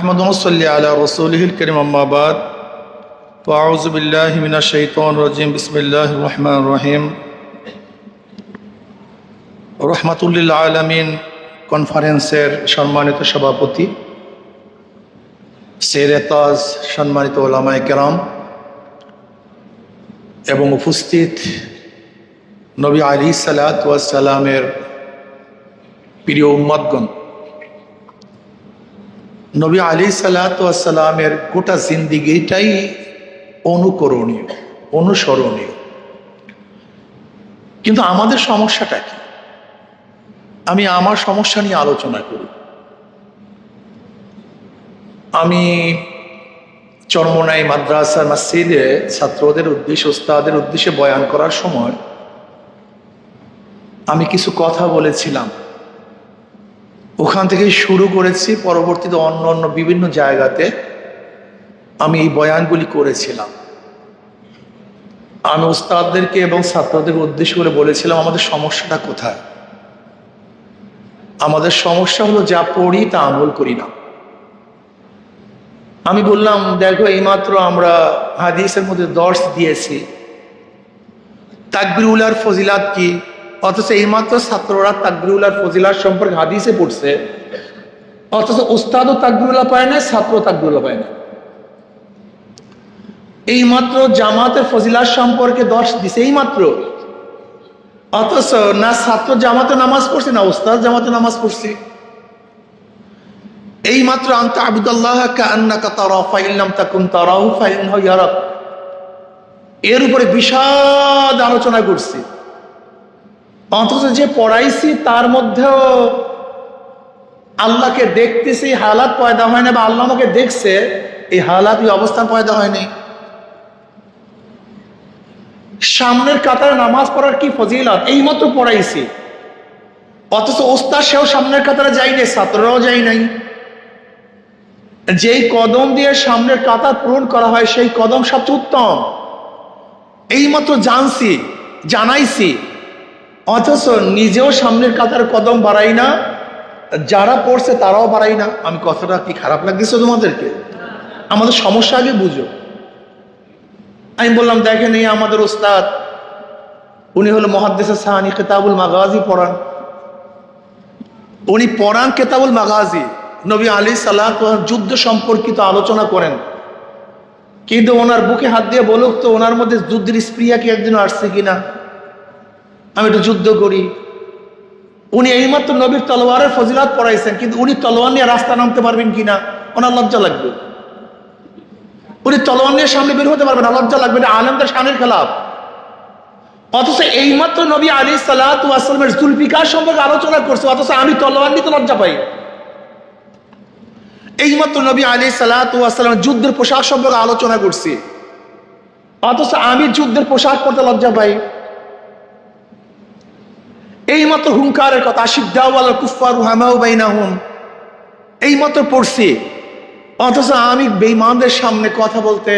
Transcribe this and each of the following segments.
আহমদ সাল্লি আলা রসুলহিল করিম আম্মাবাদ ফাউজবিল্লাহমিনা শৈতন রজিম বিসমিল্লাহ রহমান রহিম রহমাতুল্লিল আলমিন কনফারেন্সের সম্মানিত সভাপতি সেরেতাজ সম্মানিত ওলামায় কেরাম, এবং উপস্থিত নবী আলী সালাত সালামের প্রিয় উম্মাদগণ। নবী আলী সালাতামের গোটা জিন্দিগিটাই অনুকরণীয়, অনুসরণীয়। কিন্তু আমাদের সমস্যাটা কি? আমি আমার সমস্যা নিয়ে আলোচনা করি। আমি চরমনাই মাদ্রাসার মসজিদে ছাত্রদের উদ্দেশ্যে ওস্তাদের উদ্দেশ্যে বয়ান করার সময় আমি কিছু কথা বলেছিলাম। ওখান থেকে শুরু করেছি। পরবর্তীতে অন্য অন্য বিভিন্ন জায়গাতে আমি এই বয়ানগুলি করেছিলাম। আমি উস্তাদদেরকে এবং ছাত্রদের উদ্দেশ্য করে বলেছিলাম, আমাদের সমস্যাটা কোথায়? আমাদের সমস্যা হলো যা পড়ি তা আমল করি না। আমি বললাম, দেখো, এইমাত্র আমরা হাদিসের মধ্যে দর্শ দিয়েছি। তাকবিরুলার ফজিলাত কি? অথচ এইমাত্র ছাত্ররা তাকবিরুলার ফজিলাত সম্পর্কে হাদিসে পড়ছে। অথচ উস্তাদও তাকবিরুল্লাহ পায় না ছাত্র তাকবিরুল্লাহ পায় না এইমাত্র জামাতের ফজিলাত সম্পর্কে দর্শ দিছে এইমাত্র। অথচ না ছাত্র জামাতে নামাজ পড়ছে, না উস্তাদ জামাতে নামাজ পড়ছে। এই মাত্র আন্ত আবুদাল্লাহ এর উপরে বিশাদ আলোচনা করছি অথচ যে পড়াইছি তার মধ্যেও আল্লাহকে দেখতেছি হালাত পয়দা হয় না বা আল্লাহ আমাকে দেখছে, এই হালাত অবস্থান পয়দা হয়নি সামনের কাতারে নামাজ পড়ার কি ফজিলত? এই মাত্র পড়াইছি। অথচ ওস্তাদ সেও সামনের কাতারে যাই নাই, ছাত্ররাও যাই নাই। যেই কদম দিয়ে সামনের কাতার পূরণ করা হয়, সেই কদম সবচেয়ে উত্তম। এইমাত্র জানছি, জানাইছি অথচ নিজেও সামনের কাতার কদম বাড়াই না, যারা পড়ছে তারাও বাড়াই না। আমি কথাটা কি খারাপ লাগতেছে তোমাদেরকে? আমাদের সমস্যা আগে বুঝো। আমি বললাম, দেখেন এই আমাদের ওস্তাদ, উনি হলো মহাদ্দেসা সাহানি কেতাবুল মাগাজি পড়ান। উনি পড়ান কেতাবুল মাগাজি। নবী আলী সাল্লাহ যুদ্ধ সম্পর্কিত আলোচনা করেন। কিন্তু ওনার বুকে হাত দিয়ে বলুক তো, ওনার মধ্যে যুদ্ধের স্প্রিয়া কি একদিন আসছে কিনা? আমি একটু যুদ্ধ করি। উনি এইমাত্র নবীর তলোয়ারের ফজিলাত পড়াইছেন, কিন্তু উনি তলোয়ার নিয়ে রাস্তা নামতে পারবেন কিনা? ওনার লজ্জা লাগবে। উনি তলোয়ার নিয়ে সামনে বের হতে পারবেন না, লজ্জা লাগবে না আলমদের শানের খেলাফ। অথচ এইমাত্র নবী আলী সাল্লাহামের জুলফিকার সম্পর্কে আলোচনা করছে, অথচ আমি তলোয়ার নিতে লজ্জা পাই। এইমাত্র নবী আলী সাল্লাহাম যুদ্ধের পোশাক সম্পর্কে আলোচনা করছি। অথচ আমি যুদ্ধের পোশাক পরতে লজ্জা পাই। এইমাত্র হুঙ্কারের কথা সিদ্ধাওয়াল কুফার হামাউ বাইনাহুম। এইমাত্র পড়ছি। অথচ আমি বেইমানদের সামনে কথা বলতে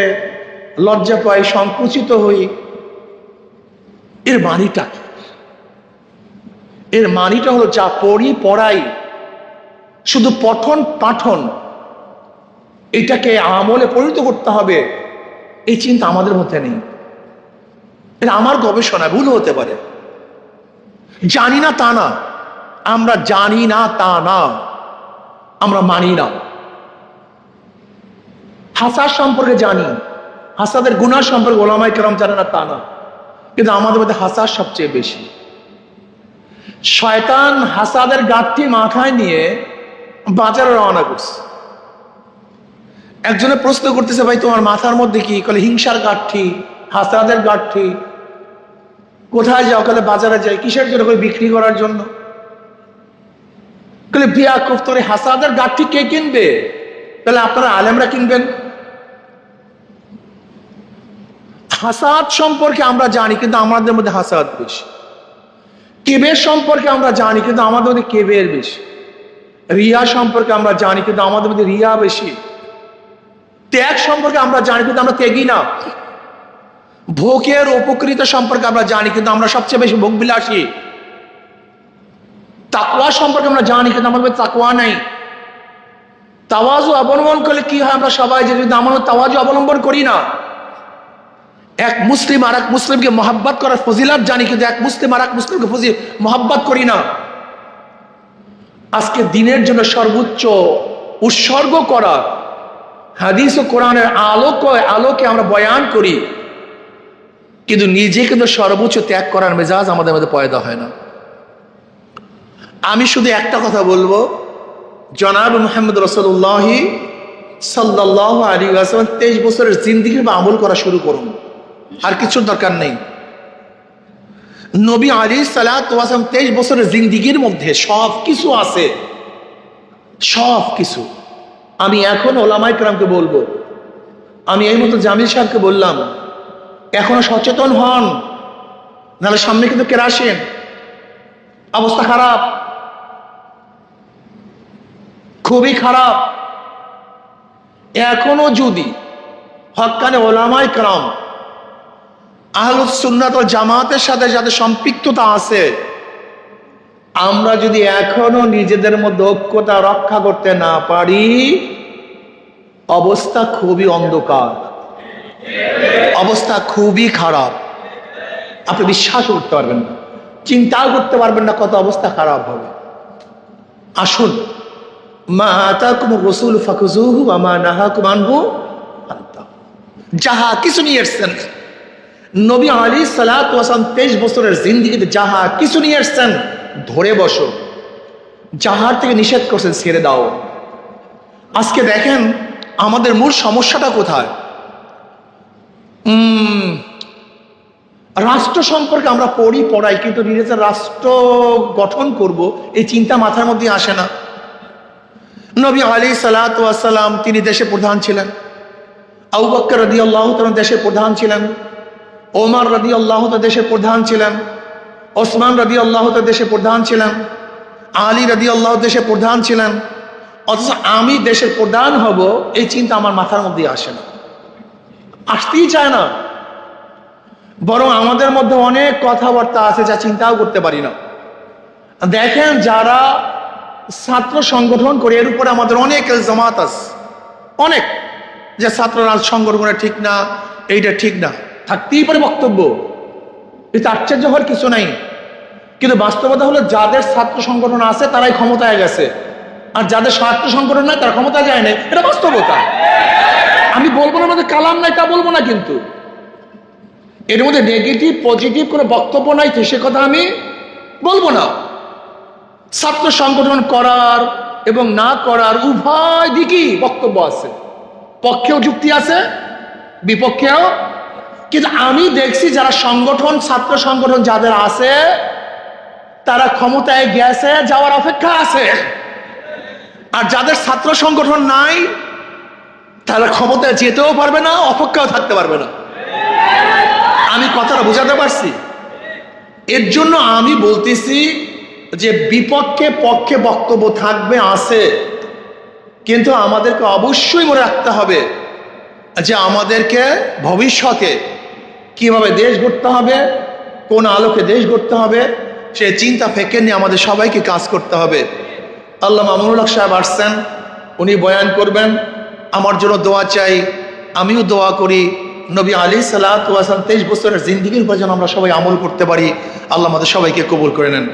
লজ্জা পাই, সংকুচিত হই। এর মানিটা এর মানিটা হলো যা পড়ি, পড়াই। শুধু পঠন, পাঠন, এটাকে আমলে পরিণত করতে হবে। এই চিন্তা আমাদের মধ্যে নেই। এটা আমার গবেষণা ভুল হতে পারে। জানি না তা না। আমরা জানি না তা না। আমরা মানি না। হাসার সম্পর্কে জানি। হাসাদের গুণার সম্পর্কে ওলামাই কেরাম জানে না তা না। কিন্তু আমাদের মধ্যে হাসার সবচেয়ে বেশি। শয়তান হাসাদের গাঁটটি মাথায় নিয়ে বাজারে রওনা করছে। একজনে প্রশ্ন করতেছে, ভাই, তোমার মাথার মধ্যে কি? কলে, হিংসার গাঠি হাসাদের গাঠি কোথায় যাও, কলে বাজারে যাই, কিসের জন্য করে বিক্রি করার জন্য? কলে বিয়া তোর হাসাদের গাঠি কে কিনবে? তাহলে আপনারা আলেমরা কিনবেন। হাসাদ সম্পর্কে আমরা জানি, কিন্তু আমাদের মধ্যে হাসাদ বেশি। কেবের সম্পর্কে আমরা জানি, কিন্তু আমাদের মধ্যে কেবের বেশি। রিয়া সম্পর্কে আমরা জানি, কিন্তু আমাদের মধ্যে রিয়া বেশি। ত্যাগ সম্পর্কে আমরা জানি, কিন্তু আমরা ত্যাগই না। ভোগের উপকৃত সম্পর্কে আমরা জানি, কিন্তু আমরা সবচেয়ে বেশি ভোগ বিলাসী তাকুয়া সম্পর্কে আমরা জানি, কিন্তু মধ্যে তাকুয়া নাই। তাওয়াজু অবলম্বন করলে কি হয় আমরা সবাই যে যদি আমরা তাওয়াজু অবলম্বন করি না, এক মুসলিম আর এক মুসলিমকে মহাব্বাত করার ফজিলাত জানি, কিন্তু এক মুসলিম আর এক মুসলিমকে ফজি, মহাব্বাত করি না। আজকে দিনের জন্য সর্বোচ্চ উৎসর্গ করা হাদিস ও কোরআনের আলোক, আলোকে আমরা বয়ান করি। কিন্তু নিজে কিন্তু সর্বোচ্চ ত্যাগ করার মেজাজ আমাদের মধ্যে পয়দা হয় না। আমি শুধু একটা কথা বলব, জনাব মোহাম্মদ রসল্লাহি সাল্লাহ আলী আসলাম তেইশ বছরের জিন্দিগি বা আমল করা শুরু করুন। আর কিছুর দরকার নেই। নবী আলী সালাম তেইশ বছরের জিন্দিগির মধ্যে সব কিছু আছে। সব কিছু আমি এখন ওলামাই ক্রামকে বলব, আমি এই মতো জামিল সাহেবকে বললাম এখনও সচেতন হন। নাহলে সামনে কিন্তু কেরাসেন অবস্থা খারাপ। খুবই খারাপ। এখনও যদি হকানে ওলামাই ক্রাম আহলুসুন্নাত জামাতের সাথে যাদের সম্পৃক্ততা আছে, আমরা যদি এখনও নিজেদের মধ্যে ঐক্যতা রক্ষা করতে না পারি, অবস্থা খুবই অন্ধকার। অবস্থা খুবই খারাপ। আপনি বিশ্বাস করতে পারবেন না, চিন্তাও করতে পারবেন না কত অবস্থা খারাপ হবে। আসুন, মা আতাকুম রসুল ফাকুজুহু আমা আনহু যাহা কিছু নিয়ে এসছেন, নবী আলী সালাম তেইশ বছরের জিন্দিগিতে যাহা কিছু নিয়ে এসছেন, ধরে বসো। যাহার থেকে নিষেধ করছেন, ছেড়ে দাও। আজকে দেখেন, আমাদের মূল সমস্যাটা কোথায়? রাষ্ট্র সম্পর্কে আমরা পড়ি, পড়াই, কিন্তু নিজেদের রাষ্ট্র গঠন করব, এই চিন্তা মাথার মধ্যে আসে না। নবী আলী সালাতাম তিনি দেশে প্রধান ছিলেন। আবু বক্কর রদি আল্লাহ দেশের প্রধান ছিলেন। ওমর রদি আল্লাহ দেশের প্রধান ছিলেন। ওসমান রদি আল্লাহ দেশের প্রধান ছিলেন। আলী রদি আল্লাহ দেশের প্রধান ছিলেন। অথচ আমি দেশের প্রধান হব, এই চিন্তা আমার মাথার মধ্যে আসে না। আসতেই চায় না। বরং আমাদের মধ্যে অনেক কথাবার্তা আছে যা চিন্তাও করতে পারি না। দেখেন যারা ছাত্র সংগঠন করে, এর উপরে আমাদের অনেক জমাত আছে। অনেক। যে ছাত্র রাজ সংগঠনে ঠিক না, এইটা ঠিক না। থাকতেই পারে বক্তব্য। এটা আশ্চর্য হওয়ার কিছু নাই। কিন্তু বাস্তবতা হলো যাদের ছাত্র সংগঠন আছে, তারাই ক্ষমতায় গেছে। আর যাদের ছাত্র সংগঠন নাই, তারা ক্ষমতায় যায় না এটা বাস্তবতা। আমি বলব না আমাদের কালাম নাই, তা বলব না কিন্তু। এর মধ্যে নেগেটিভ পজিটিভ কোনো বক্তব্য নাই তো সে কথা আমি বলব না। ছাত্র সংগঠন করার এবং না করার উভয় দিকই বক্তব্য আছে। পক্ষেও যুক্তি আছে, বিপক্ষেও। কিন্তু আমি দেখছি যারা সংগঠন, ছাত্র সংগঠন যাদের আছে, তারা ক্ষমতায় গেছে, যাওয়ার অপেক্ষা আছে। আর যাদের ছাত্র সংগঠন নাই তারা ক্ষমতায় যেতেও পারবে না, অপেক্ষাও থাকতে পারবে না। আমি কথাটা বোঝাতে পারছি? এর জন্য আমি বলতেছি যে বিপক্ষে পক্ষে বক্তব্য থাকবে, আছে। কিন্তু আমাদেরকে অবশ্যই মনে রাখতে হবে যে আমাদেরকে ভবিষ্যতে কীভাবে দেশ গড়তে হবে, কোন আলোকে দেশ গড়তে হবে, সে চিন্তা ফেকে নিয়ে আমাদের সবাইকে কাজ করতে হবে। আল্লাহ মামুনুল হক সাহেব আসছেন, উনি বয়ান করবেন আমার জন্য দোয়া চাই। আমিও দোয়া করি। নবী আলী সাল্লাহ তেইশ বছরের জিন্দিগির উপর আমরা সবাই আমল করতে পারি। আল্লাহ আমাদের সবাইকে কবুল করে নেন।